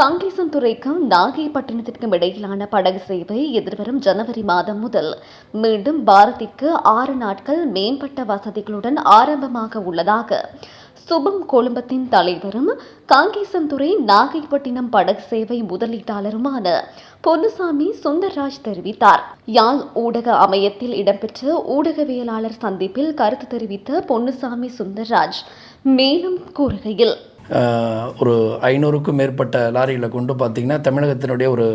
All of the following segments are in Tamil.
காங்கேசன்துறைக்கும் நாகைப்பட்டினத்திற்கும் இடையிலான படகு சேவை எதிர்வரும் ஜனவரி மாதம் முதல் மீண்டும் பாரதிக்கு ஆறு நாட்கள் மேம்பட்ட வசதிகளுடன் ஆரம்பமாக உள்ளதாக சுபம் கொழும்பத்தின் தலைவரும் காங்கேசன்துறை நாகைப்பட்டினம் படகு சேவை முதலீட்டாளருமான பொன்னுசாமி சுந்தர்ராஜ் தெரிவித்தார். யாழ் ஊடக அமையத்தில் இடம்பெற்ற ஊடகவியலாளர் சந்திப்பில் கருத்து தெரிவித்த பொன்னுசாமி சுந்தர்ராஜ் மேலும் கூறுகையில் ஒரு ஐநூறுக்கும் மேற்பட்ட லாரிகளை கொண்டு பார்த்திங்கன்னா தமிழகத்தினுடைய ஒரு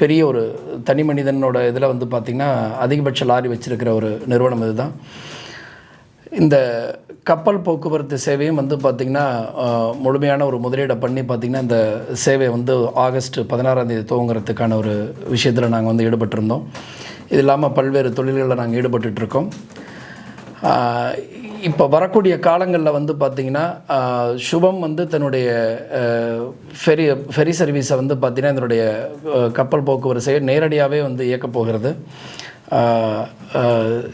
பெரிய ஒரு தனி மனிதனோட இதில் வந்து பார்த்திங்கன்னா அதிகபட்ச லாரி வச்சுருக்கிற ஒரு நிறுவனம் இதுதான். இந்த கப்பல் போக்குவரத்து சேவையும் வந்து பார்த்திங்கன்னா முழுமையான ஒரு முதலீடை பண்ணி பார்த்திங்கன்னா இந்த சேவை வந்து ஆகஸ்ட் பதினாறாம் தேதி துவங்குறதுக்கான ஒரு விஷயத்தில் நாங்கள் வந்து ஈடுபட்டிருந்தோம். இது இல்லாமல் பல்வேறு தொழில்களில் நாங்கள் ஈடுபட்டுட்ருக்கோம் இப்போ வரக்கூடிய காலங்களில் வந்து பார்த்திங்கன்னா சுபம் வந்து தன்னுடைய ஃபெரி ஃபெரி சர்வீஸை வந்து பார்த்திங்கன்னா இதனுடைய கப்பல் போக்குவரத்து நேரடியாகவே வந்து இயக்கப் போகிறது.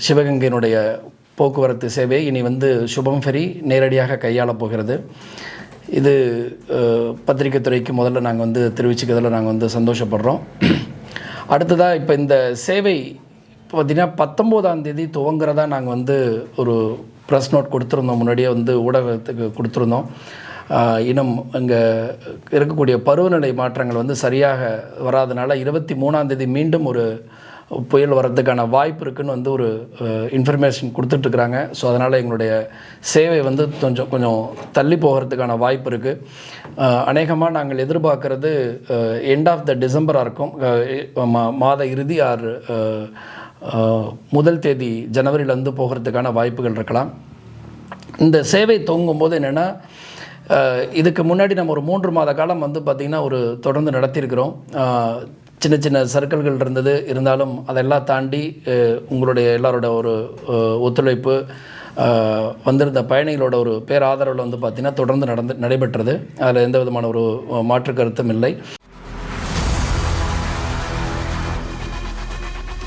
சிவகங்கையினுடைய போக்குவரத்து சேவை இனி வந்து சுபம் ஃபெரி நேரடியாக கையாளப் போகிறது. இது ஆஹ், துறைக்கு முதல்ல நாங்கள் வந்து தெரிவிச்சுக்கிறதுல நாங்கள் வந்து சந்தோஷப்படுறோம். அடுத்ததாக இப்போ இந்த சேவை பார்த்தீங்கன்னா பத்தொம்போதாம் தேதி துவங்குறதா நாங்கள் வந்து ஒரு ப்ரெஸ் நோட் கொடுத்துருந்தோம். முன்னாடியே வந்து ஊடகத்துக்கு கொடுத்துருந்தோம். இனம் இன்னும் இங்கே இருக்கக்கூடிய பருவநிலை மாற்றங்கள் வந்து சரியாக வராதனால இருபத்தி மூணாம் தேதி மீண்டும் ஒரு புயல் வர்றதுக்கான வாய்ப்பு இருக்குன்னு வந்து ஒரு இன்ஃபர்மேஷன் கொடுத்துட்ருக்குறாங்க ஸோ அதனால் எங்களுடைய சேவை வந்து கொஞ்சம் கொஞ்சம் தள்ளி போகிறதுக்கான வாய்ப்பு இருக்குது அநேகமாக நாங்கள் எதிர்பார்க்குறது எண்ட் ஆஃப் த டிசம்பராக இருக்கும். மா- மாத இறுதி ஆறு முதல் தேதி ஜனவரியிலேருந்து போகிறதுக்கான வாய்ப்புகள் இருக்கலாம். இந்த சேவை துவங்கும் போது என்னென்னா இதுக்கு முன்னாடி நம்ம ஒரு மூன்று மாத காலம் வந்து பார்த்திங்கன்னா ஒரு தொடர்ந்து நடத்தியிருக்கிறோம். சின்ன சின்ன சர்க்கிள்கள் இருந்தது. இருந்தாலும் அதெல்லாம் தாண்டி உங்களுடைய எல்லாரோட ஒரு ஒத்துழைப்பு வந்திருந்த பயணிகளோட ஒரு பேராதரவில் வந்து பார்த்திங்கன்னா தொடர்ந்து நடந்து நடைபெற்றது. அதில் எந்த விதமான ஒரு மாற்று கருத்தும் இல்லை.